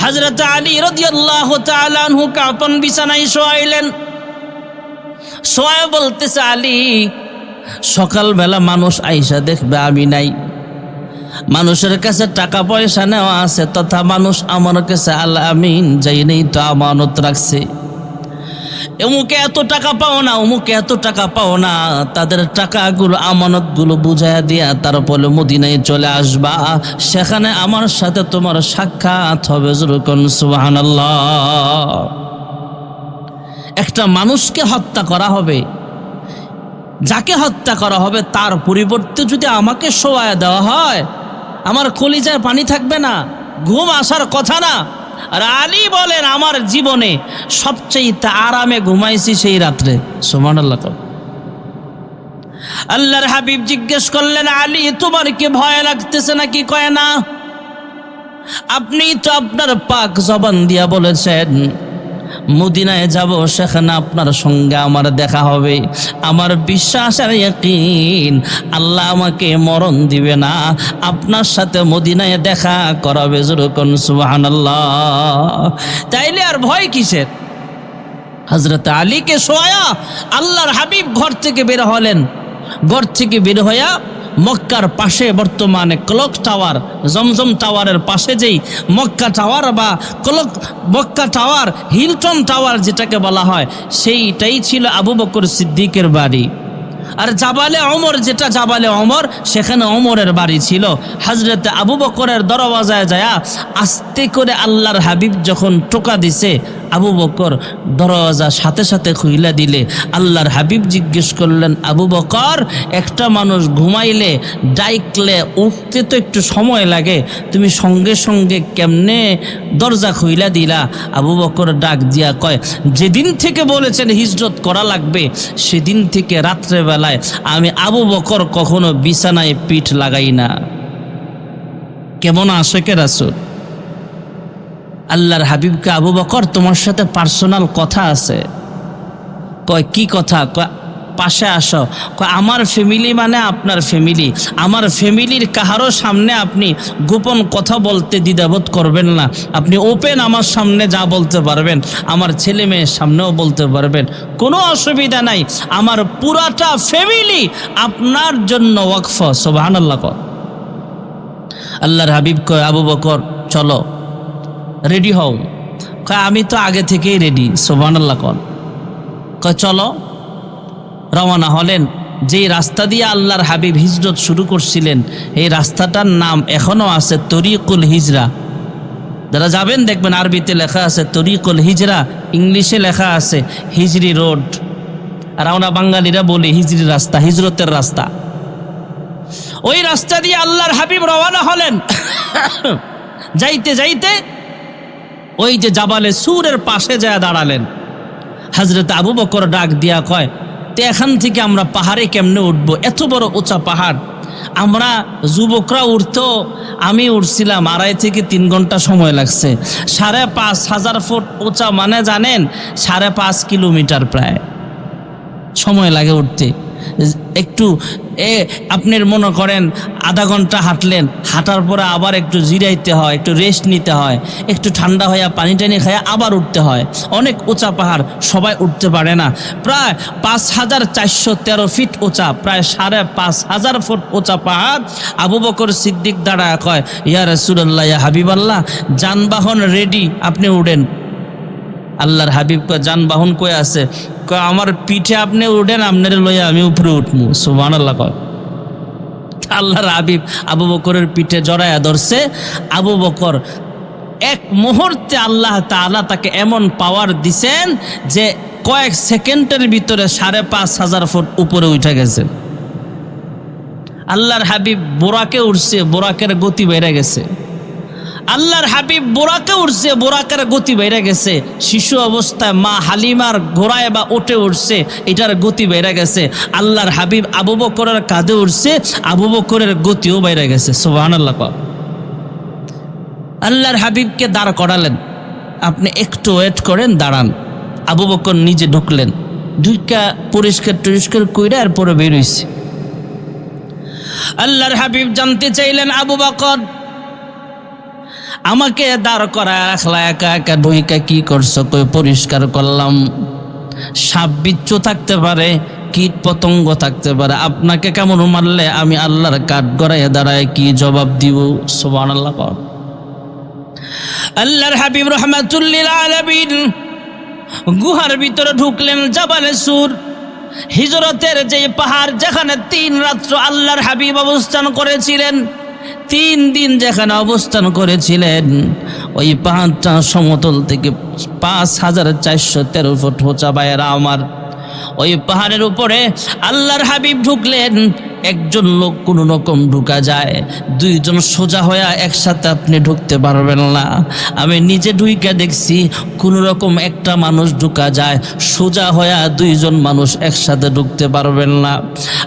হজরত আলী রদিয়াল্লাহ কাপন আপন বিছানায় শোয়াইলেন। শোয়া বলতেছে, আলী, সকালবেলা মানুষ আইসা দেখবে আমি নাই। মানুষের কাছে টাকা পয়সা নেওয়া আছে, তথা মানুষ আমার কাছে আল্লাহ আমিন যাই নেই তো আমানত রাখছে। অমুকে এত টাকা পাও না, অমুকে এত টাকা পাও না। তাদের টাকাগুলো, আমানতগুলো বুঝাইয়া দিয়া তারপরে মদিনায় চলে আসবা। সেখানে আমার সাথে তোমার সাক্ষাৎ হবে যেরকম সুবাহান একটা মানুষকে হত্যা করা হবে, যাকে হত্যা করা হবে, তার পরিবর্তে যদি আমাকে শোয়ায় দেওয়া হয়, আমার কলিজায় পানি থাকবে না, ঘুম আসার কথা না আর আলী বলেন, আমার জীবনে সবচেয়ে আরামে ঘুমাইছি সেই রাত্রে। সোমান আল্লাহ আল্লাহর হাবিব জিজ্ঞেস করলেন, আলী, তোমার কি ভয় লাগতেছে নাকি? কয়, না। আপনি তো আপনার পাক জবান দিয়া বলেছেন মদিনায় যাব, সেখানে আপনার সঙ্গে আমার দেখা হবে। আমার বিশ্বাস আর ইয়াকিন, আল্লাহ আমাকে মরণ দিবে না। আপনার সাথে মদিনায় দেখা করাবে যেরকম সুবহানাল্লাহ। তাইলে আর ভয় কিসের? হজরত আলীকে শোয়া আল্লাহর হাবিব ঘর থেকে বের হলেন। ঘর থেকে বের হইয়া মক্কার পাশে বর্তমানে ক্লক টাওয়ার, জমজম টাওয়ারের পাশে যেই মক্কা টাওয়ার বা clock, Mecca tower, Hilton tower যেটাকে বলা হয়, সেইটাই ছিল আবু বকর সিদ্দিকের বাড়ি। আর জাবালে অমর যেটা জাবালে অমর সেখানে অমরের বাড়ি ছিল। হজরতে আবু বকরের দরওয়াজায় যায় আস্তে করে আল্লাহর হাবিব যখন টোকা দিছে আবু বকর দরওয়াজা সাথে সাথে খুইলা দিলে। আল্লাহর হাবিব জিজ্ঞেস করলেন, আবু বকর, একটা মানুষ ঘুমাইলে, ডাইকলে উঠতে তো একটু সময় লাগে, তুমি সঙ্গে সঙ্গে কেমনে দরজা খুইলা দিলা? আবু বকর ডাক দিয়া কয়, যেদিন থেকে বলেছেন হিজরত করা লাগবে, সেদিন থেকে রাত্রেবেলায় আমি আবু বকর কখনো বিছানায় পিঠ লাগাই না। কেমন আশেকের আসুন আল্লাহর হাবিবকে আবু বকর, তোমার সাথে পার্সোনাল কথা আছে। কয়, কি কথা? কয়, পাশে আসো। কয়, আমার ফ্যামিলি মানে আপনার ফ্যামিলি আমার ফ্যামিলির কাহারও সামনে আপনি গোপন কথা বলতে দ্বিধাবোধ করবেন না। আপনি ওপেন আমার সামনে যা বলতে পারবেন, আমার ছেলে মেয়ের সামনেও বলতে পারবেন। কোনো অসুবিধা নাই। আমার পুরাটা ফ্যামিলি আপনার জন্য ওয়াকফ। সোবাহান আল্লাহ আল্লাহর হাবিব কয়, আবু বকর, চলো। রেডি হও। কয়, আমি তো আগে থেকেই রেডি সোবান আল্লাহ কন কয়, চলো। রওনা হলেন। যেই রাস্তা দিয়ে আল্লাহর হাবিব হিজরত শুরু করছিলেন, এই রাস্তাটার নাম এখনও আছে তরিকুল হিজরা। যারা যাবেন দেখবেন আরবিতে লেখা আছে তরিকুল হিজরা, ইংলিশে লেখা আছে হিজরি রোড। আর আমরা বাঙালিরা বলি হিজরি রাস্তা, হিজরতের রাস্তা। ওই রাস্তা দিয়ে আল্লাহর হাবিব রওনা হলেন। যাইতে যাইতে ওই যে জাবালে সুরের পাশে যায় দাঁড়ালেন। হাজরত আবু বকর ডাক দিয়া কয়, তো এখান থেকে আমরা পাহাড়ে কেমনে উঠব? এত বড় উঁচা পাহাড়। আমরা যুবকরা উঠতো, আমি উঠছিলাম আড়াই থেকে তিন ঘণ্টা সময় লাগছে। সাড়ে পাঁচ হাজার ফুট উঁচা মানে জানেন, সাড়ে পাঁচ কিলোমিটার প্রায়। সময় লাগে উঠতে। একটু, এ আপনি মনে করেন আধা ঘণ্টা হাঁটলেন, হাঁটার পরে আবার একটু জিরাইতে হয়, একটু রেস্ট নিতে হয়, একটু ঠান্ডা হয়ে পানি টানি খায় আবার উঠতে হয়। অনেক উঁচা পাহাড় সবাই উঠতে পারে না। প্রায় পাঁচ হাজার চারশো তেরো ফিট উঁচা, প্রায় সাড়ে পাঁচ হাজার ফুট উঁচা পাহাড় আবু বকর সিদ্দিক দ্বারা কয়, ইয়া রসুল্লাহ ইয়া হাবিবাল্লাহ, যানবাহন রেডি আপনি উঠেন। আল্লাহর হাবিব যানবাহন কয়ে আছে? আমার পিঠে আপনি উঠেন, আপনার লইয়া আমি উপরে উঠমু। সুবান আল্লাহ কয়। আল্লাহর হাবিব আবু বকরের পিঠে জড়ায়া ধরছে। আবু বকর এক মুহূর্তে আল্লাহ তাআলা তাকে এমন পাওয়ার দিছেন যে কয়েক সেকেন্ডের ভিতরে সাড়ে পাঁচ হাজার ফুট উপরে উঠে গেছে। আল্লাহর হাবিব বোরাকে উঠছে, বোরাকের গতি বেড়ে গেছে। আল্লাহর হাবিব বোরাকে উঠছে বোরাকের গতি বেড়ে গেছে। শিশু অবস্থায় মা হালিমার ঘোড়ায় বা ওঠে উঠছে এটার গতি বেড়ে গেছে। আল্লাহর হাবিব আবু বকরের কাঁধে উঠছে আবু বকরের গতিও বেড়ে গেছে। সোহান আল্লাহ আল্লাহর হাবিবকে দাঁড় করালেন। আপনি একটু ওয়েট করেন, দাঁড়ান। আবু বকর নিজে ঢুকলেন। ঢুকা পরিষ্কার টরিষ্কার কইরা এরপরে বেরোইছে আল্লাহর হাবিব জানতে চাইলেন আবু বকর আমাকে দাঁড় করা রাখলা একা একা ঢুইকা কি করছ? কই পরিষ্কার করলাম। সাপ বিচ্ছু থাকতে পারে, কীট পতঙ্গ থাকতে পারে। আপনাকে কেমন মারলে আমি আল্লাহর কাঠ গড়াইয়া দাঁড়ায় কি জবাব দিব? সোবান আল্লাহ আল্লাহর হাবিব রহমাতুল্লিল আলামিন গুহার ভিতরে ঢুকলেন জাবালে সুর। হিজরতের যে পাহাড় যেখানে তিন রাত্র আল্লাহর হাবিব অবস্থান করেছিলেন তিন দিন যেখানে অবস্থান করেছিলেন, ওই পাহাড়টা সমতল থেকে পাঁচ হাজার চারশো তেরো ফুট হোচা বাইরা আমার। ওই পাহাড়ের উপরে আল্লাহর হাবিব ঢুকলেন একজন লোক কোনো রকম ঢুকা যায়, দুইজন সোজা হয়ে একসাথে আপনি ঢুকতে পারবেন না। আমি নিজে ঢুইকা দেখছি কোনো রকম একটা মানুষ ঢুকা যায়, সোজা হয়ে দুইজন মানুষ একসাথে ঢুকতে পারবেন না।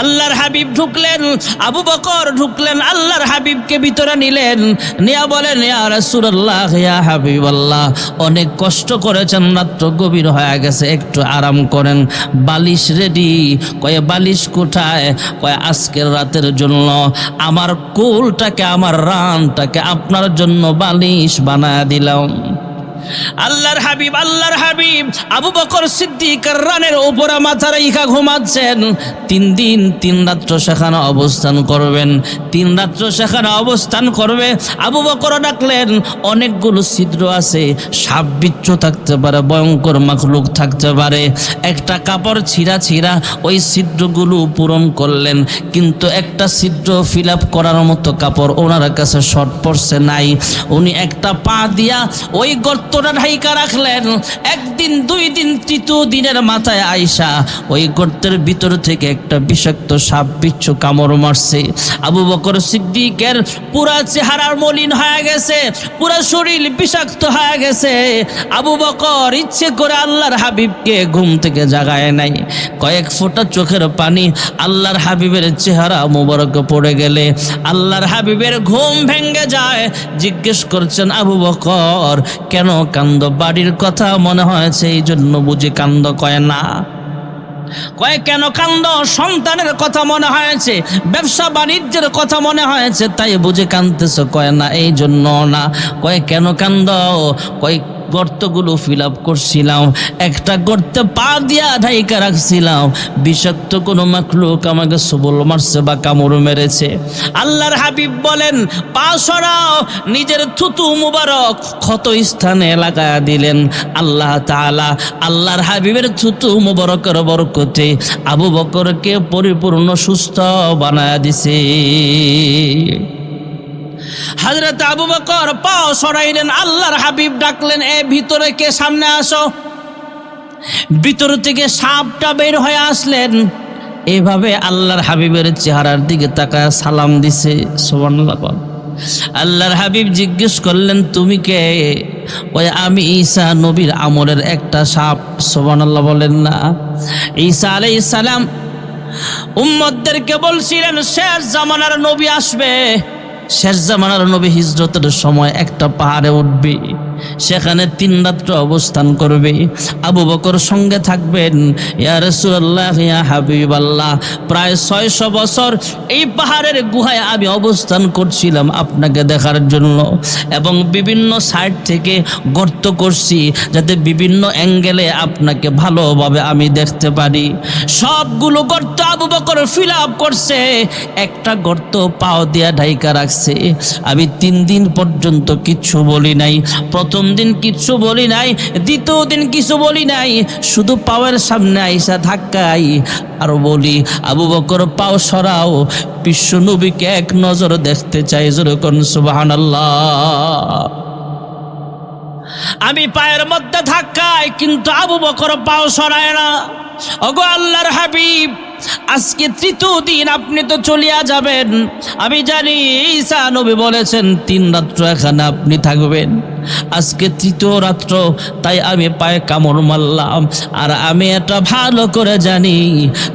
আল্লাহর হাবিব ঢুকলেন, আবু বকর ঢুকলেন, আল্লাহর হাবিবকে ভিতরে নিলেন, নিয়া বলেন, ইয়া রাসূলুল্লাহ, ইয়া হাবিবাল্লাহ, অনেক কষ্ট করেছেন, রাত্র গভীর হয়ে গেছে, একটু আরাম করেন। বালিশ রেডি, কয়ে বালিশ কোথায়? কয়ে আজকের রাতের জন্য আমার কোলটাকে আমার রানটাকে আপনার জন্য বালিশ বানায় দিলাম। আল্লাহর হাবিব আল্লাহর হাবিব, আবু বকর সিদ্দিক রানের উপরে মাথা রেখা ঘুমাচ্ছেন, তিন দিন তিন রাত্র সেখানে অবস্থান করবেন। তিন রাত্র সেখানে অবস্থান করবে, আবু বকর ডাকলেন, অনেকগুলো ছিদ্র আছে, সাপ বিচ্ছু থাকতে পারে, ভয়ঙ্কর মাখলুক থাকতে পারে। একটা কাপড় ছিঁড়া ছিঁড়া ওই ছিদ্রগুলো পূরণ করলেন, কিন্তু একটা ছিদ্র ফিল করার মতো কাপড় ওনার কাছে শর্ট পড়ছে নাই। উনি একটা পা দিয়া ওই গর্তটা ঢাইকা রাখলেন। একদিন, দুই দিন, তৃতীয় দিনের মাথায় আইসা ওই গর্তের ভিতর থেকে একটা বিষাক্ত সাপ বিচ্ছু কামড় মারছে। আবু বকর সিদ্দিকের পুরা চেহারার মলিন হয়ে গেছে, পুরা শরীর বিষাক্ত হয়ে গেছে। আবু বকর ইচ্ছে করে আল্লাহর হাবিবকে ঘুম থেকে জাগায় নাই। কয়েক ফোঁটা চোখের পানি আল্লাহর হাবিবের চেহারা মোবারক পড়ে গেলে আল্লাহর হাবিবের ঘুম ভেঙ্গে যায়। জিজ্ঞেস করছেন, আবু বকর, কেন কান্দ বাড়ির কথা মনে হয়েছে এই জন্য বুঝে কান্দ কয় না। কয়, কেন কান্দ? সন্তানের কথা মনে হয়েছে, ব্যবসা বাণিজ্যের কথা মনে হয়েছে, তাই বুঝে কান্দতেছ কয় না, এই জন্য না। কয়, কেন কান্দ? কয় গর্তগুলো ফিল আপ করছিলাম। একটা গর্তে পা দিয়া ঢাইকা রাখছিলাম। বিষাক্ত কোনো মাখলুক আমাকে সবল মারছে বা কামড় মেরেছে। আল্লাহর হাবিব বলেন, পা সরাও, নিজের থুতু মুবারক ক্ষত স্থানে লাগায়া দিলেন। আল্লাহ তাআলা আল্লাহর হাবিবের থুতু মুবারকের বরকতে আবু বকরকে পরিপূর্ণ সুস্থ বানায়া দিছে। হাজরত আবু বকর পাও সরাইলেন, আল্লাহর হাবিব ডাকলেন, এ ভিতরে কে সামনে আসো? ভিতর থেকে সাপটা বের হয়ে আসলেন। এভাবে আল্লাহর হাবিবের চেহারার দিকে তাকায় সালাম দিছে আল্লাহর হাবিব জিজ্ঞেস করলেন, তুমি কে? ওই আমি ঈসা নবীর আমলের একটা সাপ। সুবহানাল্লাহ বলেন, না। ঈসা আলাই সালাম উম্মতদেরকে বলছিলেন, শেষ জামানার নবী আসবে। শেষ জামানার নবী হিজরতের সময় একটা পাহাড়ে উঠবে। সেখানে তিন রাত্র অবস্থান করবে। আবু বকর সঙ্গে থাকবেন, ইয়া রাসূলুল্লাহ, ইয়া হাবিবাল্লাহ। প্রায় ছয়শো বছর এই পাহাড়ের গুহায় আমি অবস্থান করছিলাম আপনাকে দেখার জন্য। এবং বিভিন্ন সাইড থেকে গর্ত করছি যাতে বিভিন্ন অ্যাঙ্গেলে আপনাকে ভালোভাবে আমি দেখতে পারি। সবগুলো গর্ত আবু বকর ফিল আপ করছে। একটা গর্ত পাও দিয়া ঢাইকা রাখছে। আমি তিন দিন পর্যন্ত কিচ্ছু বলি নাই। প্রথম দিন কিচ্ছু বলি নাই, দ্বিতীয় দিন কিছু বলি নাই, শুধু পাওয়ার সামনে আইসা ধাক্কাই। আর বলি, আবু বকর, পাও সরাও, বিশ্ব নবীকে এক নজর দেখতে চাই যেরকম সুবাহান আমি পায়ের মধ্যে ধাক্কাই, কিন্তু আবু বকর পাও সরায় না। ওগো আল্লাহর হাবিব, আজকে তৃতীয় দিন আপনি তো চলিয়া যাবেন। আমি জানি ঈসা নবী বলেছেন, তিন রাত্র এখানে আপনি থাকবেন। আজকে তৃতীয় রাত্র, তাই আমি পায়ে কামড় মারলাম। আর আমি এটা ভালো করে জানি,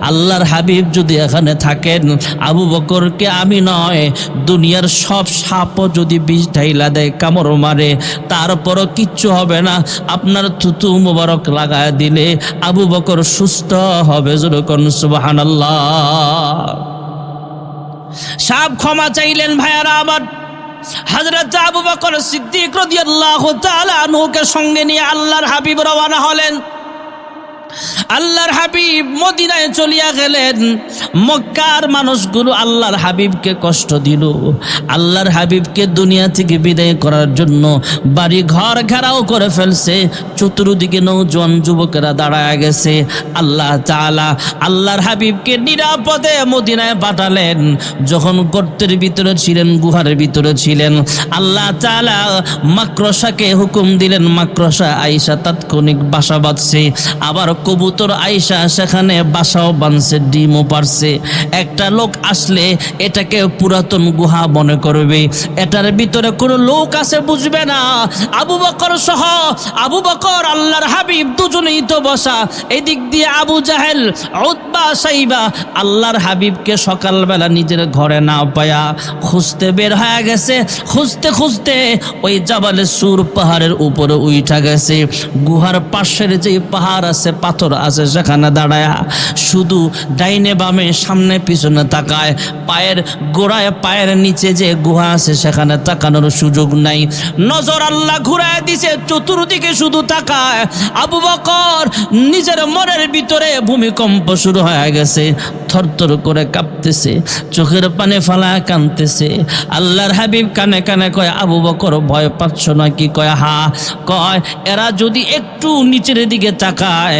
আল্লাহর হাবিব যদি এখানে থাকেন, আবু বকরকে আমি নয়, দুনিয়ার সব সাপও যদি বিষ ঢাইলা দেয়, কামড় মারে, তারপরও কিচ্ছু হবে না। আপনার থুতু মুবারক লাগায় দিলে আবু বকর সুস্থ হবে যেরকম সুবাহান আল্লাহ সাপ ক্ষমা চাইলেন ভাইয়ারা, আবার হযরত আবু বকর সিদ্দিক রদিয়াল্লাহ তাআলা আনহুকে সঙ্গে নিয়ে আল্লাহর হাবিব রওনা হলেন। আল্লাহর হাবিব মদিনায় চলিয়া গেলেন। মক্কার মানুষগুলো আল্লাহর হাবিবকে কষ্ট দিল। আল্লাহর হাবিবকে দুনিয়া থেকে বিদায় করার জন্য বাড়ি ঘর ঘেরাও করে ফেলছে। চতুর্দিকে নৌজন যুবকেরা দাঁড়ায় গেছে। আল্লাহ তাআলা আল্লাহর হাবিবকে নিরাপদে মদিনায় পাঠালেন। যখন গর্তের ভিতরে ছিলেন, গুহার ভিতরে ছিলেন, আল্লাহ তাআলা মাকড়সাকে হুকুম দিলেন। মাকড়সা আইসা তাৎক্ষণিক বাসা বাঁধছে। আবার কবুতর আইসা সেখানে বাসাও বাঁধছে ডিমও পারছে। একটা লোক আসলে এটাকে পুরাতন গুহা মনে করবে। এটার ভিতরে কোনো লোক আছে বুঝবে না। আবু বকর সহ আবু বকর আল্লাহর হাবিব দুজনেই তো বসা। এদিক দিয়ে আবু জাহেল, উতবা, সাইবা আল্লাহর হাবিবকে সকালবেলা নিজের ঘরে না পায়া খুঁজতে বের হয়ে গেছে। খুঁজতে খুঁজতে ওই জাবালে সুর পাহাড়ের উপরে উইঠা গেছে। গুহার পাশের যে পাহাড় আছে পাথর আছে সেখানে দাঁড়ায় শুধু ডাইনে বামে সামনে পিছনে তাকায়। পায়ের গোড়ায়, পায়ের নিচে যে গুহা আছে সেখানে তাকানোর সুযোগ নাই। নজর আল্লাহ ঘুরায় দিছে, চতুর্দিকে শুধু তাকায়। আবু বকর নিজের মনের ভিতরে ভূমিকম্প শুরু হয়ে গেছে, থরথর করে কাঁপতেছে, চোখের পানে ফালা কানতেছে আল্লাহর হাবিব কানে কানে কয়, আবু বকর, ভয় পাচ্ছ না কি কয়, হা। কয়, এরা যদি একটু নিচের দিকে তাকায়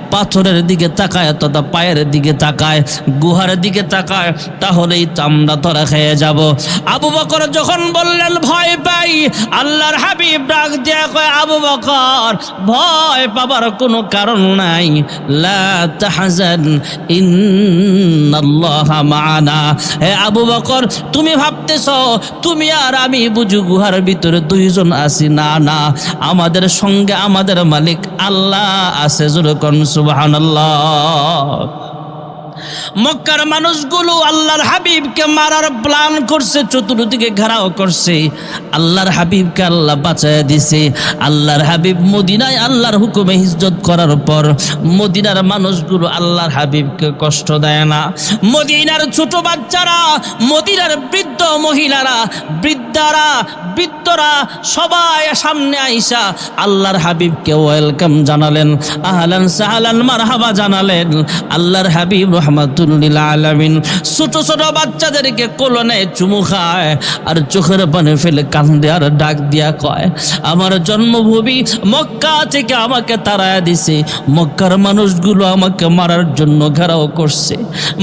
পাথরের দিকে তাকায় তথা পায়ের দিকে তাকায়, গুহার দিকে তাকায়, তাহলেই তো আমরা ধরা খেয়ে যাব। আবু বকর যখন বললেন, ভয় পাই। আল্লাহর হাবিব ডাক দিয়া কয়, আবু বকর, ভয় পাবার কোনো কারণ নাই। লা তাহজান, ইন্নাল্লাহা মাআনা হে আবু বকর, তুমি ভাবতেছ, তুমি আর আমি বুঝু গুহার ভিতরে দুইজন আছি? না না। আমাদের সঙ্গে আমাদের মালিক আল্লাহ আছে যেরকম সুবহানাল্লাহ মক্কার মানুষগুলো আল্লাহর হাবিবকে মারার প্ল্যান করছে, চতুর্দিকে ঘেরাও করছে। আল্লাহর হাবিবকে আল্লাহ বাঁচায় দিছে। আল্লাহর হাবিব মদিনায় আল্লাহর হুকুমে হিজরত করার পর মদিনার মানুষগুলো আল্লাহর হাবিবকে কষ্ট দেয় না। মদিনার ছোট বাচ্চারা, মদিনার বৃদ্ধ মহিলারা, বৃদ্ধারা, বৃদ্ধরা সবাই সামনে আইসা আল্লাহর হাবিবকে ওয়েলকাম জানালেন। আহলান সাহলান মারহাবা জানালেন। আল্লাহর হাবিব রহমাতুল্লিল আলামিন। ছোট ছোট বাচ্চাদেরকে কোলনে চুমু খায় আর চোখের পানে ফেলে কান্দে আর ডাক দিয়া কয়, আমার জন্মভূমি মক্কা থেকে আমাকে তাড়ায় দিছে। মক্কার মানুষগুলো আমাকে মারার জন্য ঘেরাও করছে।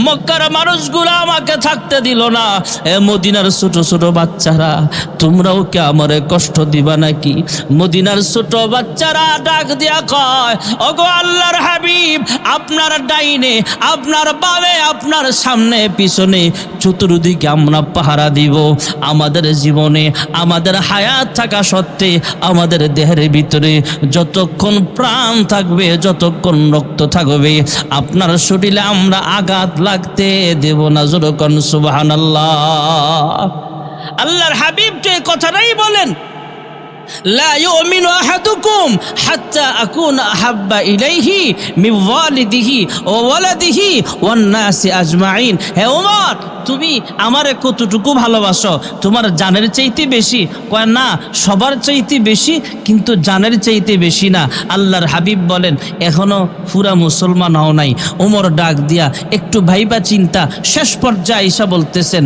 মক্কার মানুষগুলো আমাকে থাকতে দিল না। এ মদিনার ছোট ছোট বাচ্চারা, তোমরাও কে আমারে কষ্ট দিবা নাকি? মদিনার ছোট বাচ্চারা ডাক দিয়া কয়, ওগো আল্লাহর হাবিব, আপনার ডাইনে আপনার বামে আপনার সামনে, পিছনে চতুর্দিকে আমরা পাহারা দিব। আমাদের জীবনে, আমাদের হায়াত থাকা সত্ত্বে, আমাদের দেহের ভিতরে যতক্ষণ প্রাণ থাকবে, যতক্ষণ রক্ত থাকবে, আপনার শরীরে আমরা আঘাত লাগতে দেব না যতক্ষণ সুবাহান আল্লাহর হাবিব এই কথাটাই বলেন তুমি আমারে কতটুকু ভালোবাসো? তোমার জানের চাইতে বেশি। কয়, না, সবার চাইতে বেশি, কিন্তু জানের চাইতে বেশি না। আল্লাহর হাবিব বলেন, এখনও পুরা মুসলমান হও নাই। ওমর ডাক দিয়া একটু ভাইবা চিন্তা, শেষ পর্যায়ে ঈশা বলতেছেন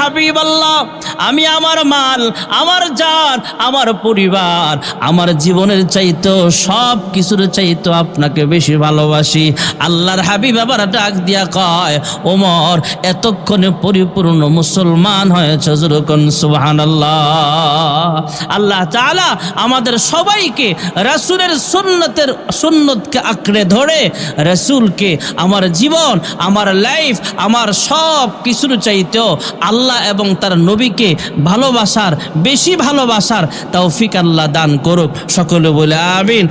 হাবিব আল্লাহ আমি আমার মাল, আমার জান আমার পরিবার, আমার জীবনের চাইতো সব কিছুর চাইতো আপনাকে বেশি ভালোবাসি। আল্লাহর হাবিব আবার ডাক দিয়া কয়, ওমর, এতক্ষণে পরিপূর্ণ মুসলমান হয়েছে যেরকম সুবহান আল্লাহ তাআলা আমাদের সবাইকে রাসূলের সুন্নতের, সুন্নতকে আঁকড়ে ধরে রাসূলকে আমার জীবন, আমার লাইফ, আমার সব কিছুর চাইতেও আল্লাহ এবং তার নবীকে ভালোবাসার বেশি ভালোবাসার তৌফিক আল্লাহ দান করুক। সকলে বলে আমিন।